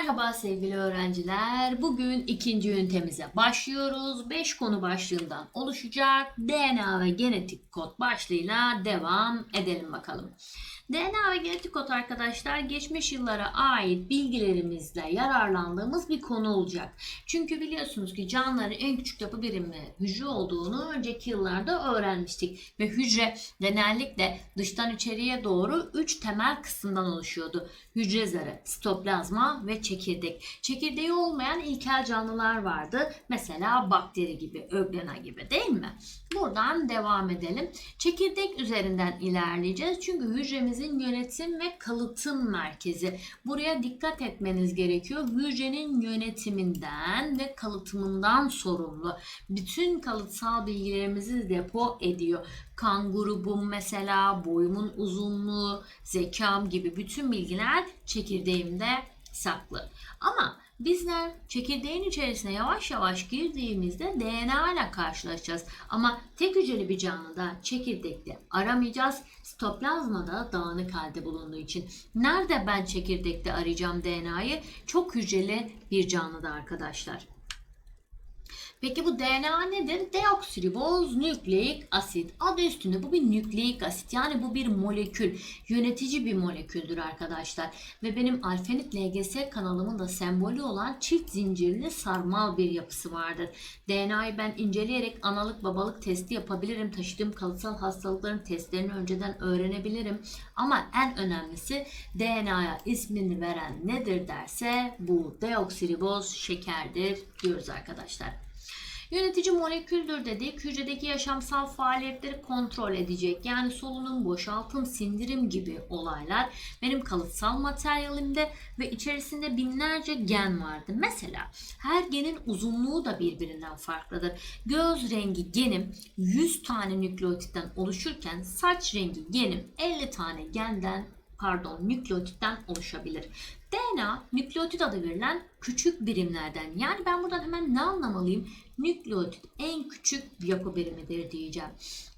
Merhaba sevgili öğrenciler. Bugün ikinci ünitemize başlıyoruz. 5 konu başlığından oluşacak DNA ve genetik kod başlığıyla devam edelim bakalım. DNA ve genetik kod arkadaşlar geçmiş yıllara ait bilgilerimizle yararlandığımız bir konu olacak. Çünkü biliyorsunuz ki canlıların en küçük yapı birimi hücre olduğunu önceki yıllarda öğrenmiştik. Ve hücre genellikle dıştan içeriye doğru 3 temel kısımdan oluşuyordu. Hücre zarı, sitoplazma ve çekirdek. Çekirdeği olmayan ilkel canlılar vardı. Mesela bakteri gibi, öglena gibi değil mi? Buradan devam edelim. Çekirdek üzerinden ilerleyeceğiz. Çünkü hücremizin yönetim ve kalıtım merkezi. Buraya dikkat etmeniz gerekiyor. Hücrenin yönetiminden ve kalıtımından sorumlu. Bütün kalıtsal bilgilerimizi depo ediyor. Kan grubum mesela, boyumun uzunluğu, zekam gibi bütün bilgiler çekirdeğimde saklı. Ama bizler çekirdeğin içerisine yavaş yavaş girdiğimizde DNA ile karşılaşacağız. Ama tek hücreli bir canlıda çekirdekte aramayacağız. Sitoplazmada dağınık halde bulunduğu için. Nerede ben çekirdekte arayacağım DNA'yı? Çok hücreli bir canlıda arkadaşlar. Peki bu DNA nedir? Deoksiriboz nükleik asit. Adı üstünde bu bir nükleik asit. Yani bu bir molekül. Yönetici bir moleküldür arkadaşlar. Ve benim Alfenit LGS kanalımın da sembolü olan çift zincirli sarmal bir yapısı vardır. DNA'yı ben inceleyerek analık babalık testi yapabilirim. Taşıdığım kalıtsal hastalıkların testlerini önceden öğrenebilirim. Ama en önemlisi DNA'ya ismini veren nedir derse bu deoksiriboz şekerdir diyoruz arkadaşlar. Yönetici moleküldür dedik. Hücredeki yaşamsal faaliyetleri kontrol edecek. Yani solunum, boşaltım, sindirim gibi olaylar benim kalıtsal materyalimde ve içerisinde binlerce gen vardı. Mesela her genin uzunluğu da birbirinden farklıdır. Göz rengi genim 100 tane nükleotitten oluşurken saç rengi genim 50 tane genden pardon nükleotitten oluşabilir. DNA nükleotit adı verilen küçük birimlerden. Yani ben buradan hemen ne anlamalıyım? Nükleotit en küçük yapı birimidir diyeceğim.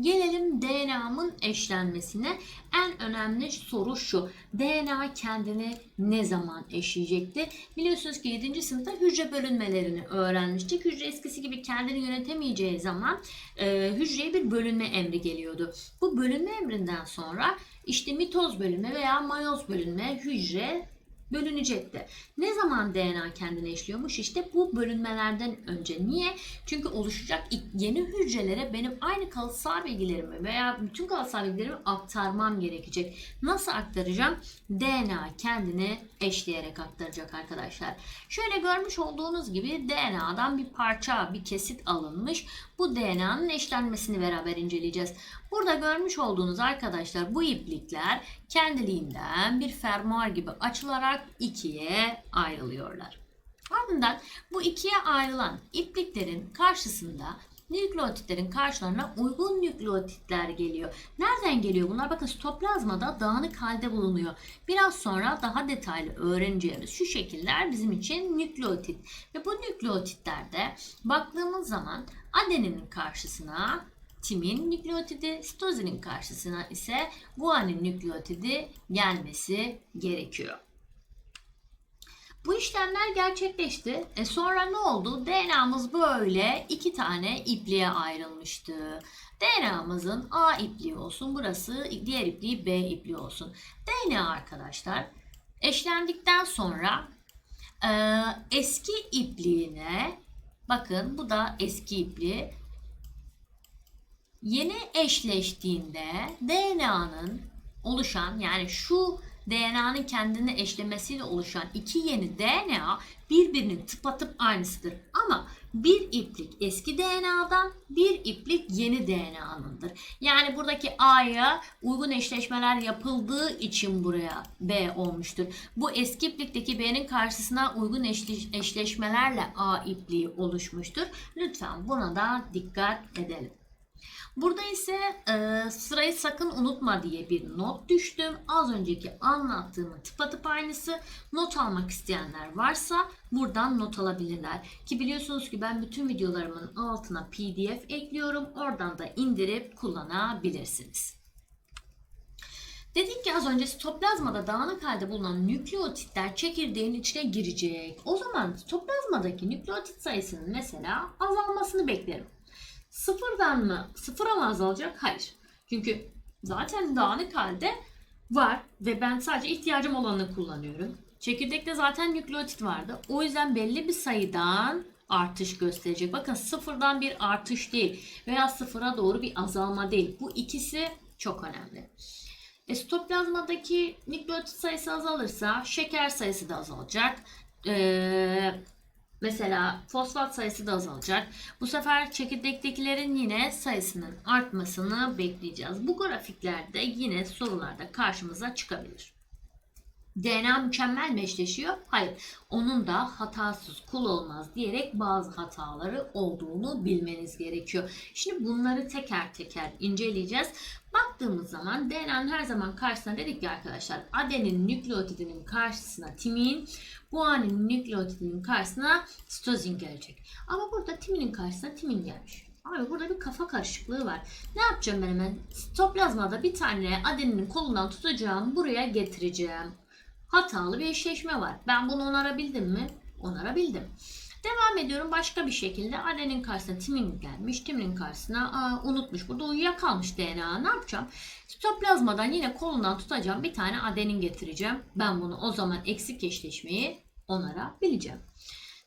Gelelim DNA'mın eşlenmesine. En önemli soru şu. DNA kendini ne zaman eşleyecekti? Biliyorsunuz ki 7. sınıfta hücre bölünmelerini öğrenmiştik. Hücre eskisi gibi kendini yönetemeyeceği zaman e, hücreye bir bölünme emri geliyordu. Bu bölünme emrinden sonra işte mitoz bölünme veya mayoz bölünme hücre bölünecekti. Ne zaman DNA kendine eşliyormuş? İşte bu bölünmelerden önce. Niye? Çünkü oluşacak yeni hücrelere benim aynı kalıtsal bilgilerimi veya bütün kalıtsal bilgilerimi aktarmam gerekecek. Nasıl aktaracağım? DNA kendini eşleyerek aktaracak arkadaşlar. Şöyle görmüş olduğunuz gibi DNA'dan bir parça, bir kesit alınmış. Bu DNA'nın eşlenmesini beraber inceleyeceğiz. Burada görmüş olduğunuz arkadaşlar bu iplikler kendiliğinden bir fermuar gibi açılarak ikiye ayrılıyorlar. Ardından bu ikiye ayrılan ipliklerin karşısında nükleotitlerin karşılarına uygun nükleotitler geliyor. Nereden geliyor bunlar? Bakın sitoplazmada dağınık halde bulunuyor. Biraz sonra daha detaylı öğreneceğimiz şu şekiller bizim için nükleotit. Ve bu nükleotitlerde baktığımız zaman adeninin karşısına timin nükleotidi, sitozinin karşısına ise guanin nükleotidi gelmesi gerekiyor. Bu işlemler gerçekleşti. E sonra ne oldu? DNA'mız böyle iki tane ipliğe ayrılmıştı. DNA'mızın A ipliği olsun, burası diğer ipliği B ipliği olsun. DNA arkadaşlar eşlendikten sonra e, eski ipliğine bakın bu da eski ipliği yeni eşleştiğinde DNA'nın oluşan yani şu DNA'nın kendini eşlemesiyle oluşan iki yeni DNA birbirinin tıpatıp aynısıdır. Ama bir iplik eski DNA'dan bir iplik yeni DNA'nındır. Yani buradaki A'ya uygun eşleşmeler yapıldığı için buraya B olmuştur. Bu eski iplikteki B'nin karşısına uygun eşleşmelerle A ipliği oluşmuştur. Lütfen buna da dikkat edelim. Burada ise e, sırayı sakın unutma diye bir not düştüm. Az önceki anlattığımın tıpatıp aynısı. Not almak isteyenler varsa buradan not alabilirler. Ki biliyorsunuz ki ben bütün videolarımın altına pdf ekliyorum. Oradan da indirip kullanabilirsiniz. Dedik ki az önce sitoplazmada dağınık halde bulunan nükleotitler çekirdeğin içine girecek. O zaman sitoplazmadaki nükleotit sayısının mesela azalmasını beklerim. Sıfırdan mı? Sıfıra mı azalacak? Hayır. Çünkü zaten dağınık halde var ve ben sadece ihtiyacım olanını kullanıyorum. Çekirdekte zaten nükleotit vardı. O yüzden belli bir sayıdan artış gösterecek. Bakın sıfırdan bir artış değil veya sıfıra doğru bir azalma değil. Bu ikisi çok önemli. E, nükleotit sayısı azalırsa şeker sayısı da azalacak. Ee, mesela fosfat sayısı da azalacak. Bu sefer çekirdektekilerin yine sayısının artmasını bekleyeceğiz. Bu grafiklerde yine sorularda karşımıza çıkabilir. DNA mükemmel mi eşleşiyor? Hayır. Onun da hatasız kul olmaz diyerek bazı hataları olduğunu bilmeniz gerekiyor. Şimdi bunları teker teker inceleyeceğiz. Baktığımız zaman DNA'nın her zaman karşısına dedik ki arkadaşlar adenin nükleotidinin karşısına timin, guanin nükleotidinin karşısına sitozin gelecek. Ama burada timinin karşısına timin gelmiş. Abi burada bir kafa karışıklığı var. Ne yapacağım ben hemen? Sitoplazmada bir tane adeninin kolundan tutacağım, buraya getireceğim hatalı bir eşleşme var. Ben bunu onarabildim mi? Onarabildim. Devam ediyorum başka bir şekilde adenin karşısına timin gelmiş. Timin karşısına aa, unutmuş. Burada uyuyakalmış DNA. Ne yapacağım? Sitoplazmadan yine kolundan tutacağım. Bir tane adenin getireceğim. Ben bunu o zaman eksik eşleşmeyi onarabileceğim.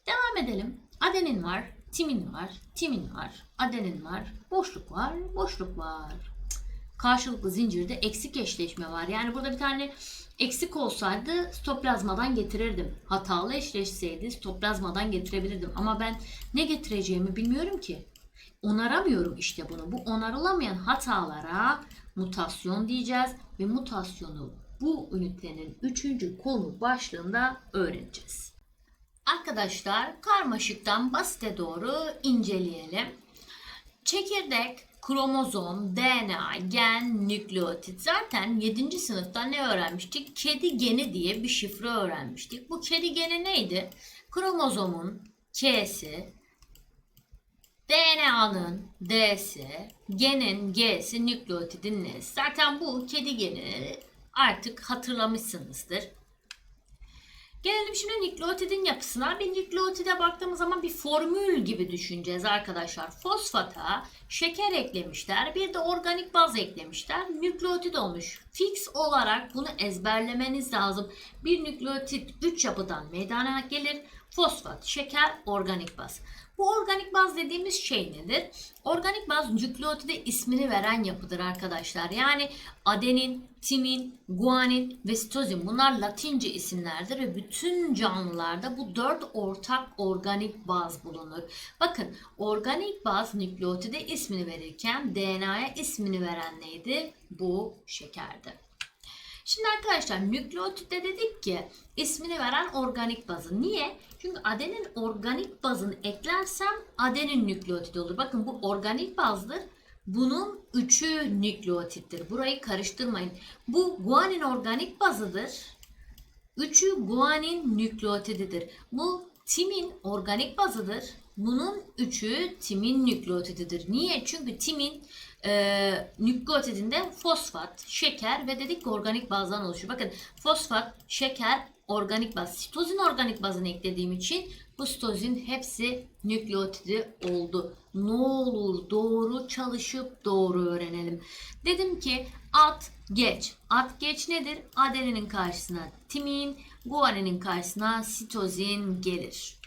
Devam edelim. Adenin var. Timin var. Timin var. Adenin var. Boşluk var. Boşluk var. Karşılıklı zincirde eksik eşleşme var. Yani burada bir tane Eksik olsaydı stoplazmadan getirirdim. Hatalı eşleşseydi stoplazmadan getirebilirdim. Ama ben ne getireceğimi bilmiyorum ki. Onaramıyorum işte bunu. Bu onarılamayan hatalara mutasyon diyeceğiz ve mutasyonu bu ünitenin üçüncü konu başlığında öğreneceğiz. Arkadaşlar karmaşıktan basite doğru inceleyelim. Çekirdek kromozom, DNA, gen, nükleotit. Zaten 7. sınıfta ne öğrenmiştik? Kedi geni diye bir şifre öğrenmiştik. Bu kedi geni neydi? Kromozomun K'si, DNA'nın D'si, genin G'si, nükleotidin N'si. Zaten bu kedi geni artık hatırlamışsınızdır. Gelelim şimdi nükleotidin yapısına. Bir nükleotide baktığımız zaman bir formül gibi düşüneceğiz arkadaşlar. Fosfata şeker eklemişler. Bir de organik baz eklemişler. Nükleotid olmuş. Fix olarak bunu ezberlemeniz lazım. Bir nükleotit 3 yapıdan meydana gelir. Fosfat, şeker, organik baz. Bu organik baz dediğimiz şey nedir? Organik baz nükleotide ismini veren yapıdır arkadaşlar. Yani adenin, timin, guanin ve sitozin bunlar latince isimlerdir ve bütün canlılarda bu dört ortak organik baz bulunur. Bakın organik baz nükleotide ismini verirken DNA'ya ismini veren neydi? Bu şekerdi. Şimdi arkadaşlar nükleotitte dedik ki ismini veren organik bazı. Niye? Çünkü adenin organik bazını eklersem adenin nükleotidi olur. Bakın bu organik bazdır. Bunun üçü nükleotittir. Burayı karıştırmayın. Bu guanin organik bazıdır. Üçü guanin nükleotididir. Bu timin organik bazıdır. Bunun üçü timin nükleotididir. Niye? Çünkü timin e, nükleotidinde fosfat, şeker ve dedik ki organik bazdan oluşuyor. Bakın fosfat, şeker, organik baz. Sitozin organik bazını eklediğim için bu sitozin hepsi nükleotidi oldu. Ne olur doğru çalışıp doğru öğrenelim. Dedim ki at geç. At geç nedir? Adeninin karşısına timin, guaninin karşısına sitozin gelir.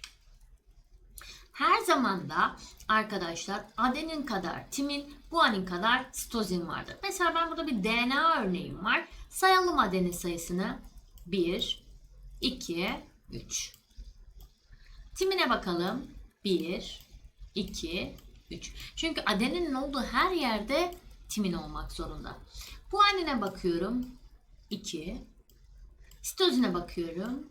Her zaman da arkadaşlar adenin kadar timin, guanin kadar sitozin vardır. Mesela ben burada bir DNA örneğim var. Sayalım adenin sayısını. 1, 2, 3. Timine bakalım. 1, 2, 3. Çünkü adeninin olduğu her yerde timin olmak zorunda. Guanine bakıyorum. 2. Sitozine bakıyorum.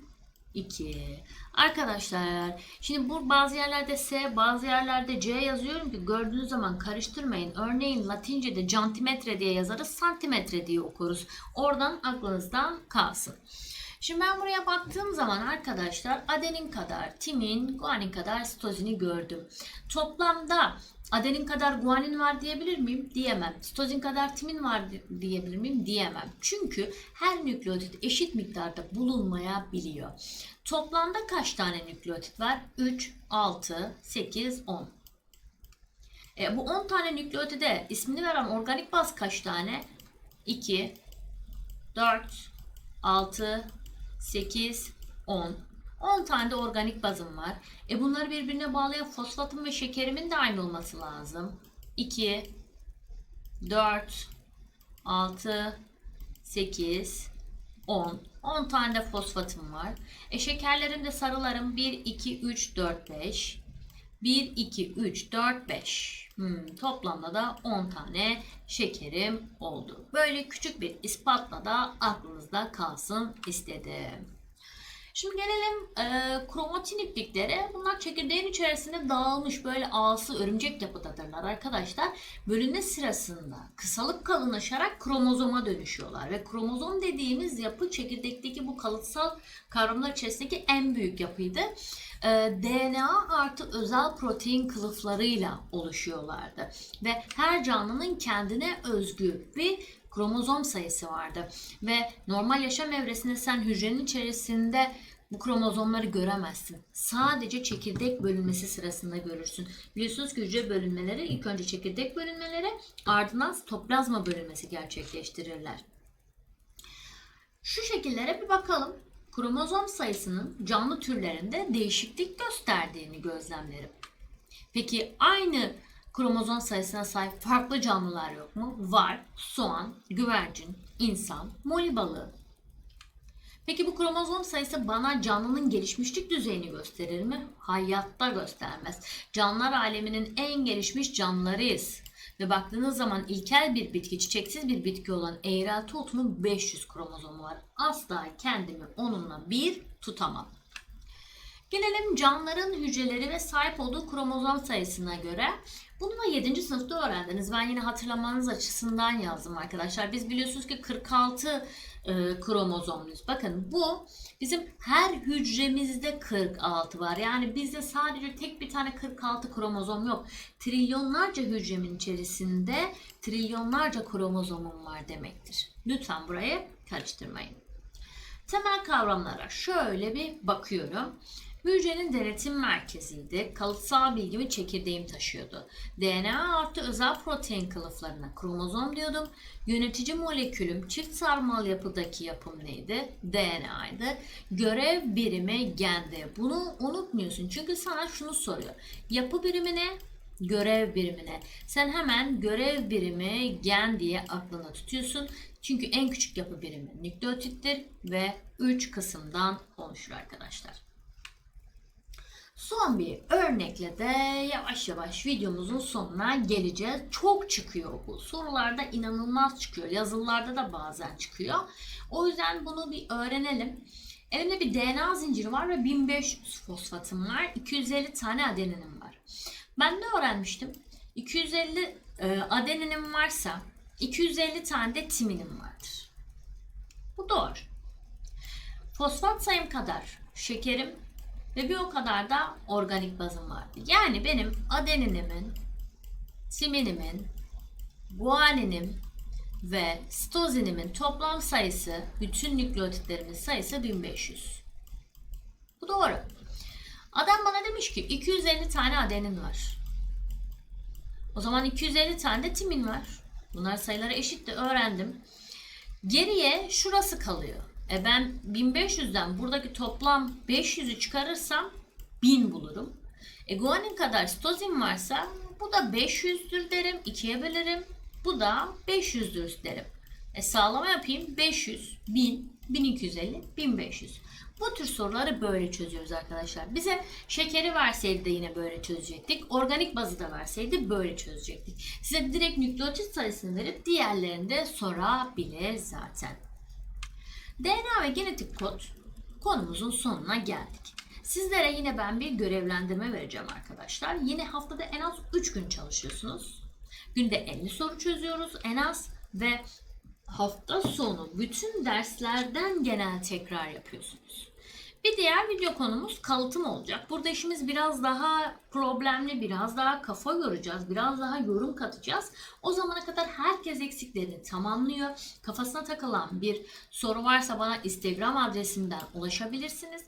2. Arkadaşlar şimdi bu bazı yerlerde S bazı yerlerde C yazıyorum ki gördüğünüz zaman karıştırmayın. Örneğin Latince'de cantimetre diye yazarız santimetre diye okuruz. Oradan aklınızda kalsın. Şimdi ben buraya baktığım zaman arkadaşlar adenin kadar timin, guanin kadar sitozini gördüm. Toplamda adenin kadar guanin var diyebilir miyim? Diyemem. Sitozin kadar timin var di- diyebilir miyim? Diyemem. Çünkü her nükleotit eşit miktarda bulunmayabiliyor. Toplamda kaç tane nükleotit var? 3, 6, 8, 10. E, bu 10 tane nükleotide ismini veren organik baz kaç tane? 2, 4, 6, 8, 10. 10 tane de organik bazım var. E bunları birbirine bağlayan fosfatım ve şekerimin de aynı olması lazım. 2, 4, 6, 8, 10. 10 tane de fosfatım var. E şekerlerim de sarılarım 1, 2, 3, 4, 5. 1, 2, 3, 4, 5. Hmm, toplamda da 10 tane şekerim oldu. Böyle küçük bir ispatla da aklınızda kalsın istedim. Şimdi gelelim e, kromatin. Bunlar çekirdeğin içerisinde dağılmış böyle ağası örümcek yapıdadırlar arkadaşlar. Bölünme sırasında kısalıp kalınlaşarak kromozoma dönüşüyorlar. Ve kromozom dediğimiz yapı çekirdekteki bu kalıtsal kavramlar içerisindeki en büyük yapıydı. E, DNA artı özel protein kılıflarıyla oluşuyorlardı. Ve her canlının kendine özgü bir kromozom sayısı vardı. Ve normal yaşam evresinde sen hücrenin içerisinde bu kromozomları göremezsin. Sadece çekirdek bölünmesi sırasında görürsün. Biliyorsunuz ki hücre bölünmeleri ilk önce çekirdek bölünmeleri ardından sitoplazma bölünmesi gerçekleştirirler. Şu şekillere bir bakalım. Kromozom sayısının canlı türlerinde değişiklik gösterdiğini gözlemlerim. Peki aynı kromozom sayısına sahip farklı canlılar yok mu? Var. Soğan, güvercin, insan, moli balığı. Peki bu kromozom sayısı bana canlının gelişmişlik düzeyini gösterir mi? Hayatta göstermez. Canlılar aleminin en gelişmiş canlılarıyız. Ve baktığınız zaman ilkel bir bitki, çiçeksiz bir bitki olan eğrelti otunun 500 kromozomu var. Asla kendimi onunla bir tutamam. Gelelim canlıların hücreleri ve sahip olduğu kromozom sayısına göre. Bunu da 7. sınıfta öğrendiniz. Ben yine hatırlamanız açısından yazdım arkadaşlar. Biz biliyorsunuz ki 46 e, kromozomluyuz. Bakın bu bizim her hücremizde 46 var. Yani bizde sadece tek bir tane 46 kromozom yok. Trilyonlarca hücremin içerisinde trilyonlarca kromozomum var demektir. Lütfen burayı karıştırmayın. Temel kavramlara şöyle bir bakıyorum. Hücrenin denetim merkeziydi. Kalıtsal bilgimi çekirdeğim taşıyordu. DNA artı özel protein kılıflarına kromozom diyordum. Yönetici molekülüm çift sarmal yapıdaki yapım neydi? DNA'ydı. Görev birimi gendi. Bunu unutmuyorsun. Çünkü sana şunu soruyor. Yapı birimi ne? görev birimine. Sen hemen görev birimi gen diye aklına tutuyorsun. Çünkü en küçük yapı birimi nükleotittir ve 3 kısımdan oluşur arkadaşlar. Son bir örnekle de yavaş yavaş videomuzun sonuna geleceğiz. Çok çıkıyor bu. Sorularda inanılmaz çıkıyor. Yazılılarda da bazen çıkıyor. O yüzden bunu bir öğrenelim. Elimde bir DNA zinciri var ve 1500 fosfatım var. 250 tane adeninim var. Ben ne öğrenmiştim? 250 e, adeninim varsa 250 tane de timinim vardır. Bu doğru. Fosfat sayım kadar şekerim ve bir o kadar da organik bazım vardı. Yani benim adeninimin, timinimin, guaninim ve sitozinimin toplam sayısı, bütün nükleotitlerimin sayısı 1500. Bu doğru. Adam bana demiş ki 250 tane adenin var. O zaman 250 tane de timin var. Bunlar sayıları eşit de öğrendim. Geriye şurası kalıyor. E ben 1500'den buradaki toplam 500'ü çıkarırsam 1000 bulurum. E guanin kadar sitozin varsa bu da 500'dür derim. 2'ye bölerim. Bu da 500'dür derim. E sağlama yapayım. 500, 1000, 1250, 1500. Bu tür soruları böyle çözüyoruz arkadaşlar. Bize şekeri verseydi de yine böyle çözecektik. Organik bazı da verseydi böyle çözecektik. Size direkt nükleotit sayısını verip diğerlerini de sorabilir zaten. DNA ve genetik kod konumuzun sonuna geldik. Sizlere yine ben bir görevlendirme vereceğim arkadaşlar. Yine haftada en az 3 gün çalışıyorsunuz. Günde 50 soru çözüyoruz en az ve hafta sonu bütün derslerden genel tekrar yapıyorsunuz. Bir diğer video konumuz kalıtım olacak. Burada işimiz biraz daha problemli, biraz daha kafa yoracağız, biraz daha yorum katacağız. O zamana kadar herkes eksiklerini tamamlıyor. Kafasına takılan bir soru varsa bana Instagram adresimden ulaşabilirsiniz.